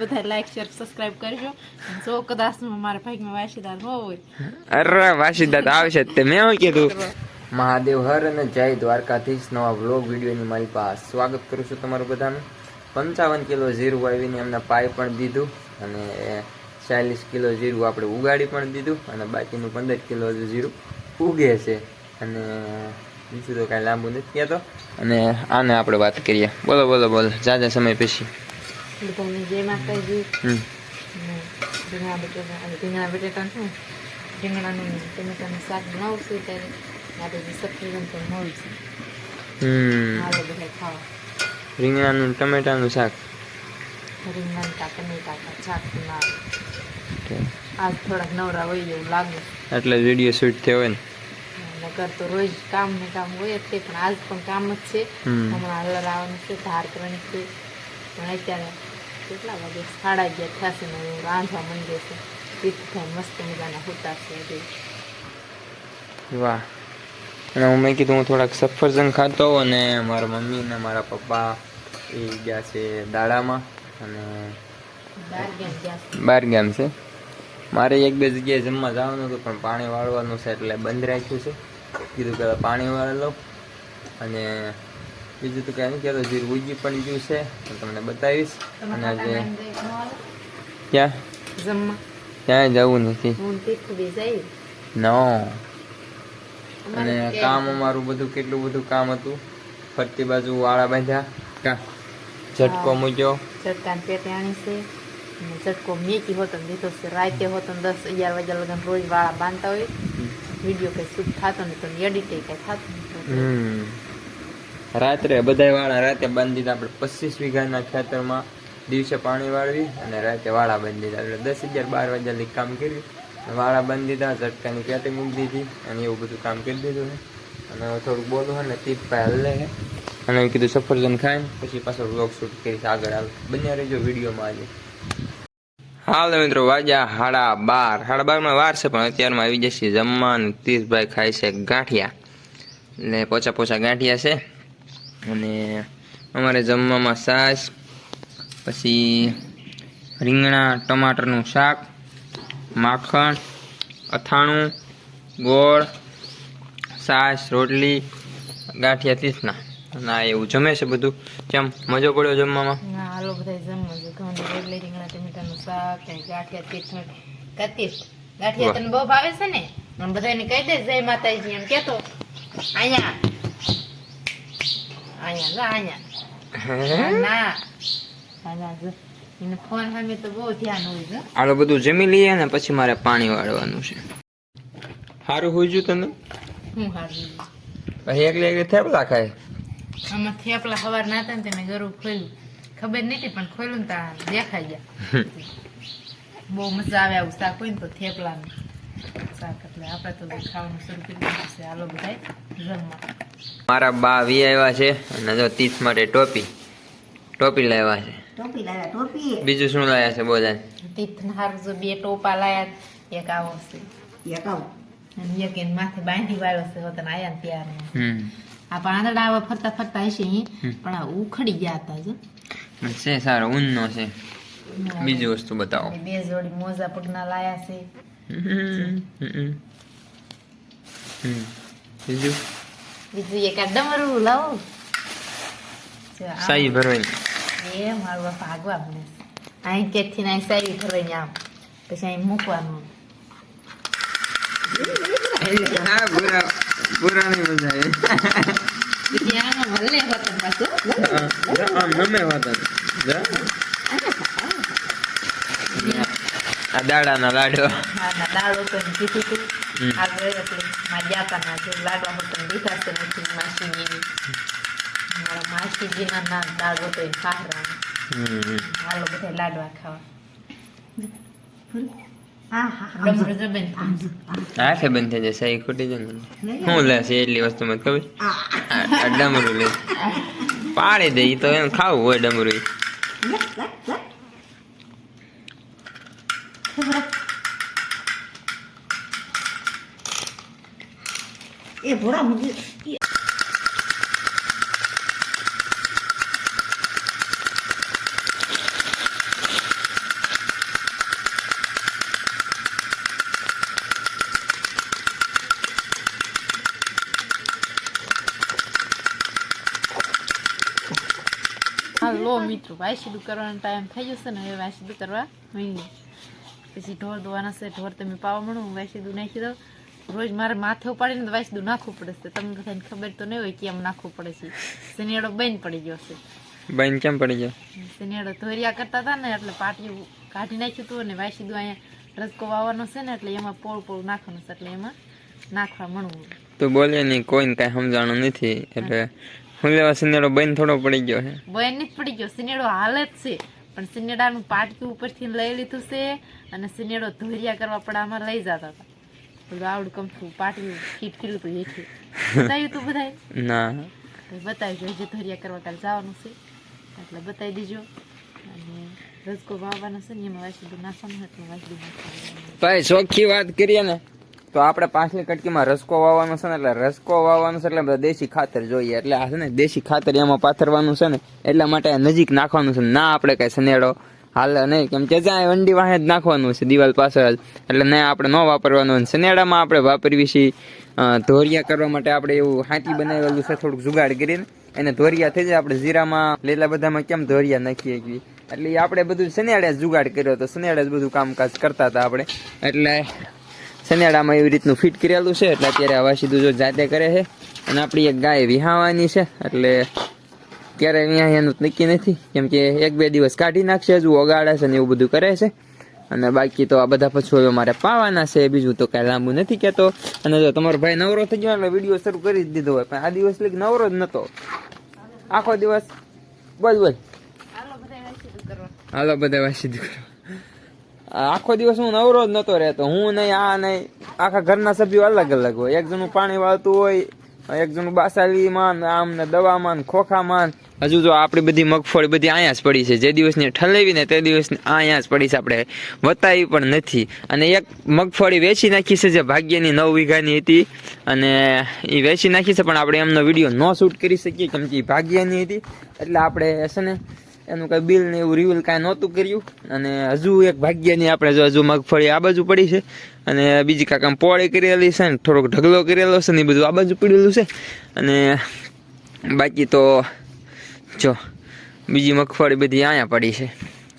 બધા like share subscribe કરજો. જો કદાચ મારા ભાગમાં વાસીદાર ન હોય. અરે વાસીદાદ આવશે જ તે. મેં શું કીધું. મહાદેવ હર અને જય દ્વારકાધીશ નવા વ્લોગ વિડીયોની મારી પાસે સ્વાગત કરું છું તમારું બધાનું. પંચાવન કિલો જીરું વાવીને એમને પાય પણ દીધું અને ચાલીસ કિલો જીરું આપણે ઉગાડી પણ દીધું અને બાકીનું પંદર કિલો જીરું ઉગે છે. અને બીજું તો કાંઈ લાંબુ નથી કહેતો. અને આને આપણે વાત કરીએ. બોલો બોલો બોલો. જાજા સમય પછી બધાને જય માતાજી રીંગણા બટેટા અને રીંગણા બટેટા શું રીંગણાનું ટમેટાનું શાક. બનાવશું ત્યારે આપણે જે સફરજન પણ મળશે હાલો બધા ખાવા રીંગણાનું ટમેટાનું શાક રીંગણાનું ટમેટા શાક બનાવે આજ થોડાક નવરા હોય એવું લાગે એટલે વીડિયો શૂટ થયો હોય ને. નકર તો રોજ કામ ને કામ હોય જ તે પણ આજ પણ કામ જ છે હમ. હમણાં હલર આવવાનું છે ધાર કરવાની છે પણ અત્યારે કેટલા વાગે? સાડા અગિયાર થશે ને હું રાંધવા માંડે છે. થાય મસ્ત મજાના હોતા છે હજી. વાહ. અને હું મેં કીધું હું થોડાક સફરજન ખાતો અને મારા મમ્મી ને મારા પપ્પા એ ગયા છે દાડામાં અને બાર ગામ છે. મારે એક બે જગ્યાએ જમવા જવાનું હતું પણ પાણી વાળવાનું છે એટલે બંધ રાખ્યું છે. કીધું કે પાણી વાળી લો અને બીજું તો કાંઈ નહીં જીરું ઉજી પણ ગયું છે. તમને બતાવીશ. અને આજે? ક્યાં? ક્યાંય જવું નથી. નો અને કામ? અમારું બધું કેટલું બધું કામ હતું? ફરતી બાજુ વાળા બાંધ્યા. કા ઝટકો મૂક્યો. ઝટકા પેટે આણી છે. ઝટકો મેકી હોતો દીધો છે. રાતે હોતો દસ અગિયાર વાગ્યા લગન રોજ વાળા બાંધતા હોય. વીડિયો કઈ શૂટ થતો નહીં તો એડિટ કઈ થતું નથી. રાત્રે બધાય વાળા રાતે બાંધી દીધા. આપણે પચીસ વીઘાના ખેતરમાં દિવસે પાણી વાળવી અને રાતે વાળા બાંધી દીધા. એટલે દસ અગિયાર બાર વાગ્યા કામ કર્યું વાળા બાંધી દીધા. ઝટકાની ખેતી મૂકી દીધી અને એવું બધું કામ કરી દીધું છે. અને થોડુંક બોલું હોય ને તીપ હલ્લે છે. અને કીધું સફરજન ખાઈને પછી પાછો વ્લોગ શૂટ કરીશ. આગળ આવે. બન્યા રહેજો વિડીયોમાં આજે. હાલ મિત્રો વાજા હાડા બાર. હાડા બારમાં વાર છે, પણ અત્યારમાં આવી જશે જમવા અને તીર્થભાઈ ખાય છે ગાંઠિયા. એટલે પોચા પોચા ગાંઠિયા છે. અને અમારે જમવામાં છાશ પછી રીંગણા, ટમાટરનું શાક, માખણ, અથાણું, ગોળ છાશ રોટલી, ગાંઠિયા તીસના ના એવું જમે છે બધું. કેમ, મજો પડ્યો જમવામાં? ગાંઠિયા તને બહુ ભાવે છે ને? મને કહી દે, જય માતાજી એમ કેતો. અહીંયા. અહીંયા જા અહીંયા ના અહીંયા જો. એને ફોન સામે તો બહુ ધ્યાન હોય છે આલો બધું જમી લઈએ ને પછી મારે પાણી વાળવાનું છે. સારું હોઈજું તમે હું સારું પછી એકલી એકલી થેપલા ખાય? આમાં થેપલા સવાર ના હતા ને તેને ગરું ખોલ્યું. ખબર નથી પણ ખોલ્યું ને ત્યાં દેખાઈ ગયા. બહુ મજા આવે આવું શાક હોય ને તો થેપલાનું. શાક એટલે આપણે તો ખાવાનું શરૂ કરી દીધું છે હાલો બધાય જમવા મારા બા વી આવ્યા છે અને જો તીસ માટે ટોપી ટોપી લાવ્યા છે. ટોપી લાવ્યા ટોપી? બીજું શું લાવ્યા છે બોલા તીર્થને હારું જો બે ટોપા લાવ્યા એક આવો છે. એક આવો? અને એક એને માથે બાંધી વાળ્યો છે હોતને આયા ને ત્યારનો હમ. આ પાંદડા આવા ફરતા ફરતા હશે પણ આ ઉખડી ગયા હતા જો. છે સારો ઊનનો છે. બીજી વસ્તુ બતાવો. બે જોડી મોજા પગના લાયા છે. હમ, હમ. હમ. બીજું બીજું એક આ મારું લાવો સાઈ ભરવાની એ મારું બાપા આગવા મને અહીં કેથી નાઈ સારી ભરવાની આમ પછી અહીં મૂકવાનું હા પૂરા પૂરા નહીં મજા આવે પછી આમાં ભલે હોતું પાછું હા, આમ જા. આ દાડાના કીધું હતું આગળ એટલે મારા જાતાના જે લાડવા હતો દીધા છે નથી માસીની મારા માસીજીના ના એ હાલો બધા લાડવા ખાવા. બંધ થઈ જાય સહી ખોટી જાય હું શું એટલી વસ્તુ ખબર? ડમરું લે. પાડી દે તો એમ ખાવું હોય ડમરું 해보라. 이게 뭐라 문제? 이... Alô, Mitro, vai se do carona, vai se do carona, vai se do carona, menino. પછી ઢોર ધોવાના છે ઢોર તમે પાવા મળો હું વાયસીદું નાખી દઉં. રોજ મારે માથે ઉપાડીને દૂધ નાખવું પડે છે. તમને બધાને ખબર તો નહીં હોય કે એમ નાખવું પડે છે. શનિયાળો બંધ પડી ગયો છે. બંધ કેમ પડી ગયો? શનિયાળો ધોરિયા કરતા હતા ને એટલે પાટિયું કાઢી નાખ્યું હતું અને વાયસીદું અહીંયા રસકો વાવવાનો છે ને એટલે એમાં પોળ પોળ નાખવાનું છે એટલે એમાં નાખવા મળવું. તો બોલે નહીં કોઈને કાંઈ સમજાણું નથી એટલે હું લેવા સિનેડો બંધ થોડો પડી ગયો છે. બંધ નથી પડી ગયો. સિનેડો હાલે જ છે. પણ સિનેડાનું પાટકું ઉપરથી લઈ લીધું છે અને સિનેડો ધોરિયા કરવા પણ આમાં લઈ જતા હતા. બધું આવડું કમથું પાટલું ફીટ કર્યું હતું હેઠી. બતાવ્યું તું બધાય ના. બતાવી બતાવી જો ધોરિયા કરવા કાલે જવાનું છે. એટલે બતાવી દેજો. અને રસકો વાવવાનો છે ને એમાં વાસી નાખવાનું એટલે વાસી ભાઈ ચોખ્ખી વાત કરીએ ને. તો આપણે પાછલી કટકીમાં રસકો વાવવાનો છે ને, એટલે રસકો વાવવાનો છે એટલે દેશી ખાતર જોઈએ. એટલે આ છે ને, દેશી ખાતર એમાં પાથરવાનું છે ને, એટલા માટે નજીક નાખવાનું છે. ના આપણે કઈ સનેડો હાલ નહીં. કેમ કે જ્યાં વંડી વાહે જ નાખવાનું છે દિવાલ પાછળ. એટલે ના આપણે ન વાપરવાનું સનેડામાં આપણે વાપરવી છીએ ધોરિયા કરવા માટે આપણે એવું હાથી બનાવેલું છે, થોડુંક જુગાડ કરીને. એને ધોરિયા થઈ જાય. આપણે જીરામાં, લીલા બધામાં કેમ ધોરિયા નાખીએ છીએ? એટલે આપણે બધું સનેડે જુગાડ કર્યો હતો સનેડે જ બધું કામકાજ કરતા હતા આપણે. એટલે સનેડામાં એવી રીતનું ફિટ કરેલું છે એટલે અત્યારે હવા સીધું જો જાતે કરે છે. અને આપણી એક ગાય વિહાવાની છે એટલે ક્યારે અહીંયા એનું નક્કી નથી. કેમ કે એક બે દિવસ કાઢી નાખશે હજુ ઓગાડે છે ને એવું બધું કરે છે. અને બાકી તો આ બધા પશુઓ મારે પાવાના છે બીજું તો કાંઈ લાંબુ નથી કહેતો. અને જો તમારો ભાઈ નવરો થઈ ગયો એટલે વીડિયો શરૂ કરી દીધો હોય પણ આ દિવસ લીક નવરો જ નહોતો આખો દિવસ બોલ બોલ. હાલો બધા વાસી દીકરો આખો દિવસ હું નવરો જ નતો રહેતો. હું નહીં, આ નહીં. આખા ઘરના સભ્યો અલગ અલગ હોય. એક જણું પાણી વાળતું હોય, એક જણું બાસાલીમાં માન આમ ને દવામાં ને ખોખામાં ને. હજુ તો આપણી બધી મગફળી બધી અહીંયા જ પડી છે. જે દિવસની ઠલેવી ને તે દિવસની અહીંયા જ પડી છે આપણે. વતાવી પણ નથી. અને એક મગફળી વેચી નાખી છે જે ભાગ્યની નવ વીઘાની હતી. અને એ વેચી નાખી છે, પણ આપણે એમનો વીડિયો ન શૂટ કરી શકીએ કેમ કે એ ભાગ્યની હતી. એટલે આપણે છે ને એનું કઈ બિલ ને એવું રિવીલ કાંઈ નહોતું કર્યું. અને હજુ એક ભાગ્યની આપણે જો હજુ મગફળી આ બાજુ પડી છે. અને બીજી આમ પોળી કરેલી છે ને થોડોક ઢગલો કરેલો છે ને એ બધું આ બાજુ પડેલું છે. અને બાકી તો જો, બીજી મગફળી બધી અહીંયા પડી છે.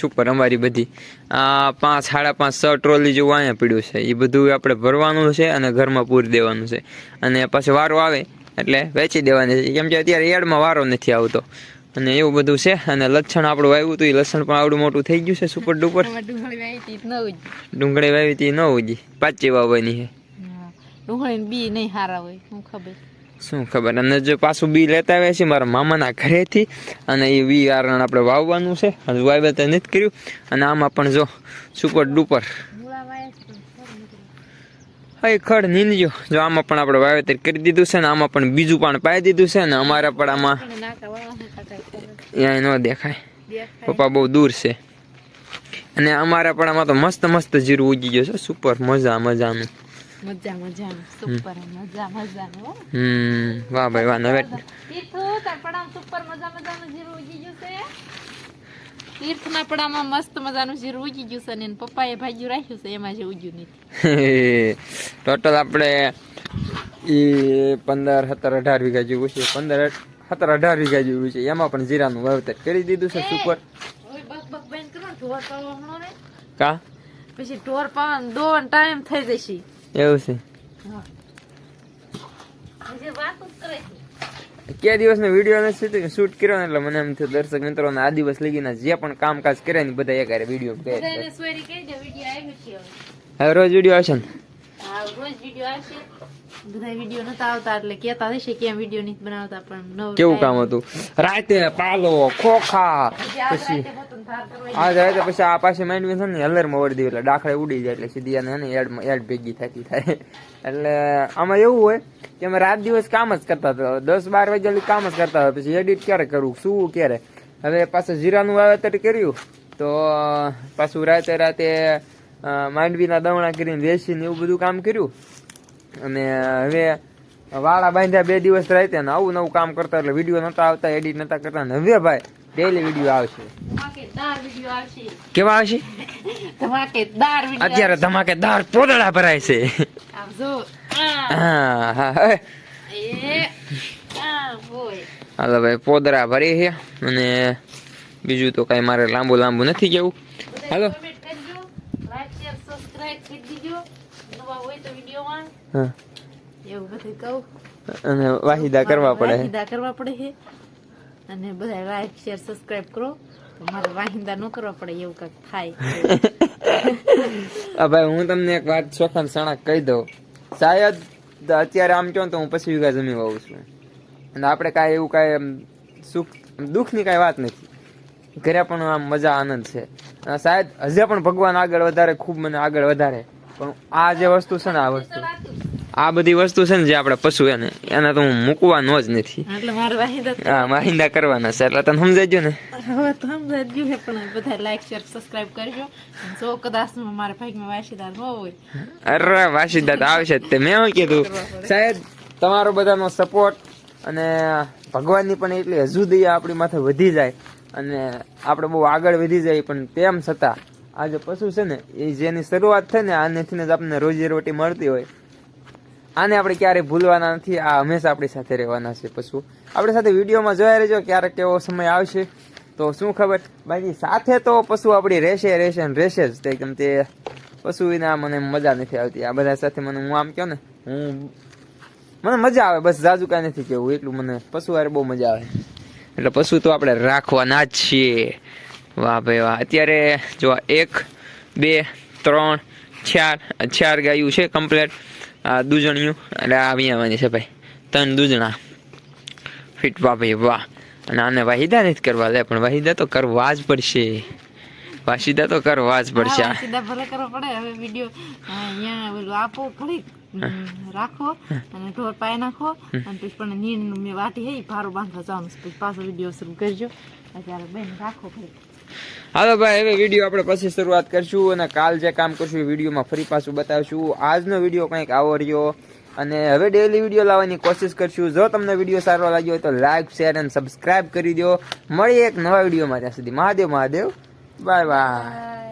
સુપર અમારી બધી. આ પાંચ, સાડા પાંચ, છ ટ્રોલી જેવું અહીંયા પડ્યું છે. એ બધું આપણે ભરવાનું છે અને ઘરમાં પૂરી દેવાનું છે. અને પછી વારો આવે એટલે વેચી દેવાની છે. કેમ કે અત્યારે એડમાં વારો નથી આવતો. અને એવું બધું છે અને લસણ આપણું વાવ્યું હતું એ લસણ પણ આવડું મોટું થઈ ગયું છે સુપર ડુપર. ડુંગળી વાવી હતી ન ઉજી. પાચી વાવવાની છે. ડુંગળી બી નહીં સારા હોય શું ખબર? શું ખબર? અને જો પાછું બી લેતા આવ્યા છે મારા મામાના ઘરેથી અને એ બી કારણ આપણે વાવવાનું છે. હજુ વાવેતર નથી કર્યું. અને આમાં પણ જો સુપર ડુપર. એ ખડ નીંદજો. જો આમાં પણ આપણે વાવેતર કરી દીધું છે ને આમાં પણ બીજું પણ પાઈ દીધું છે ને અમારા પણ આમાં અહીંયા ન દેખાય. પપ્પા બહુ દૂર છે. અને અમારા પણ આમાં તો મસ્ત મસ્ત જીરું ઉગી ગયો છે સુપર મજા મજાનું. મજા મજાનું સુપર મજા મજાનું હમ વાહ ભાઈ વાહ હવે તીર્થના પડામાં મસ્ત મજાનું જીરું ઉગી ગયું છે ને પપ્પાએ ભાગ્યું રાખ્યું છે એમાં જે ઉગ્યું નથી. ટોટલ આપણે એ પંદર સત્તર અઢાર વીઘા જેવું છે. પંદર સત્તર અઢાર વીઘા જેવું છે. એમાં પણ જીરાનું વાવેતર કરી દીધું છે સુપર. કા? પછી ઢોર પાવન દોવાનો ટાઈમ થઈ જશે. એવું છે. વાતો કરે છે. કે દિવસનો વીડિયો નથી શૂટ કર્યો ને એટલે મને એમ થયું દર્શક મિત્રોને આ દિવસ લગીને જે પણ કામકાજ કર્યા ને બધા એકારે વીડિયો કહે હવે. રોજ વીડિયો આવશે ને? હા રોજ વીડિયો આવશે. બધા વીડિયો નતા આવતા એટલે કેતા હશે કેમ વીડિયો નથી બનાવતા કેવું કામ હતું? રાતે પાલો ખોખા પછી આ જાય પછી આ પાછી માંડવી છે ને હલરમાં વળી દીધી એટલે ડાખડે ઉડી જાય એટલે સીધી એને એડ એડ ભેગી થતી થાય. એટલે આમાં એવું હોય કે અમે રાત દિવસ કામ જ કરતા હતા દસ બાર વાગ્યા કામ જ કરતા હતા પછી એડિટ ક્યારે કરવું શું ક્યારે? હવે પાછું જીરાનું વાવેતર કર્યું તો પાછું રાતે રાતે માંડવીના દવણા કરીને બેસીને એવું બધું કામ કર્યું. અને હવે વાળા બાંધ્યા બે દિવસ રાતે ને આવું નવું કામ કરતા એટલે વીડિયો નતા આવતા એડિટ નતા કરતા ને હવે ભાઈ ડેલી વીડિયો આવશે. કેવા આવશે? ધમાકેદાર અત્યારે ધમાકેદાર પોદળા ભરાય છે. હાલો ભાઈ પોદરા ભરી છે અને બીજું તો કાંઈ મારે લાંબુ લાંબુ નથી જવું. હાલો. અને વાહિદા કરવા પડે. વાહિદા કરવા પડે છે. અને બધા લાઈક શેર સબસ્ક્રાઇબ કરો. મારે વાહિંદા ન કરવા પડે એવું કંઈક થાય. ભાઈ, હું તમને એક વાત ચોખાન સણક કહી દઉં. શાયદ અત્યારે આમ કહો તો હું પછી વીઘા જમીન વાવું છું. અને આપણે કાંઈ એવું કાંઈ સુખ દુઃખની કાંઈ વાત નથી. ઘરે પણ આમ મજા આનંદ છે. શાયદ હજે પણ ભગવાન આગળ વધારે, ખૂબ મને આગળ વધારે. પણ આ જે વસ્તુ છે ને આ વસ્તુ. આ બધી વસ્તુ છે ને જે આપણે પશુ એને એને તો હું મૂકવાનો જ નથી. એટલે મારે વાહિંદા હા વાહિંદા કરવાના છે એટલે તને સમજાઈ ને? હવે તો સમજાઈ છે પણ બધા લાઈક શેર સબસ્ક્રાઇબ કરજો. જો કદાચ મારા ભાગમાં વાસીદાર ન હોય. અરે વાસીદાત આવશે તે. મેં શું કીધું સાહેબ તમારો બધાનો સપોર્ટ અને ભગવાનની પણ એટલી હજુ દયા આપણી માથે વધી જાય અને આપણે બહુ આગળ વધી જાય પણ તેમ છતાં આ જે પશુ છે ને એ જેની શરૂઆત થઈ ને આનેથી જ આપણને રોજી રોટી મળતી હોય. આને આપણે ક્યારેય ભૂલવાના નથી. આ હંમેશા આપણી સાથે રહેવાના છે. પશુ આપણી સાથે વિડીયોમાં જોયા રહેજો ક્યારેક એવો સમય આવશે. તો શું ખબર? બાકી સાથે તો પશુ આપણી રહેશે રહેશે ને રહેશે જ. તે કેમ તે પશુ વિના મને મજા નથી આવતી. આ બધા સાથે મને હું આમ કહો ને? હું મને મજા આવે. બસ જાજુ કાંઈ નથી કેવું. એટલું મને પશુ હારે બહુ મજા આવે. એટલે પશુ તો આપણે રાખવાના જ છીએ. વાહ ભાઈ વાહ. અત્યારે જો એક, બે, ત્રણ, ચાર ચાર ગાયું છે કમ્પ્લેટ આ દૂજણિયું એટલે આ આવવાની છે ભાઈ. ત્રણ દૂજણા ફિટ વાહ ભાઈ વાહ. અને આને વાહિદા નથી કરવા લે પણ વાહિદા તો કરવા જ પડશે. વાસિદા તો કરવા જ પડશે. વાસીદા ભલે કરવો પડે હવે વીડિયો અહીંયા ઓલું આપો ઘડીક રાખો અને ઢોર પાય નાખો. અને પછી પણ નીરનું મેં વાટી હે ભારો બાંધવા જવાનું પછી પાછો વીડિયો શરૂ કરજો. અત્યારે બેન રાખો ઘડીક હાલો ભાઈ, હવે વીડિયો આપણે પછી શરૂઆત કરશું અને કાલ જે કામ કરશું એ વિડીયોમાં ફરી પાછું બતાવશું. આજનો વીડિયો કંઈક આવો રહ્યો અને હવે ડેલી વીડિયો લાવવાની કોશિશ કરશું. જો તમને વીડિયો સારો લાગ્યો હોય તો લાઈક શેર અને સબસ્ક્રાઈબ કરી દો મળીએ એક નવા વિડીયોમાં ત્યાં સુધી. મહાદેવ મહાદેવ. Bye bye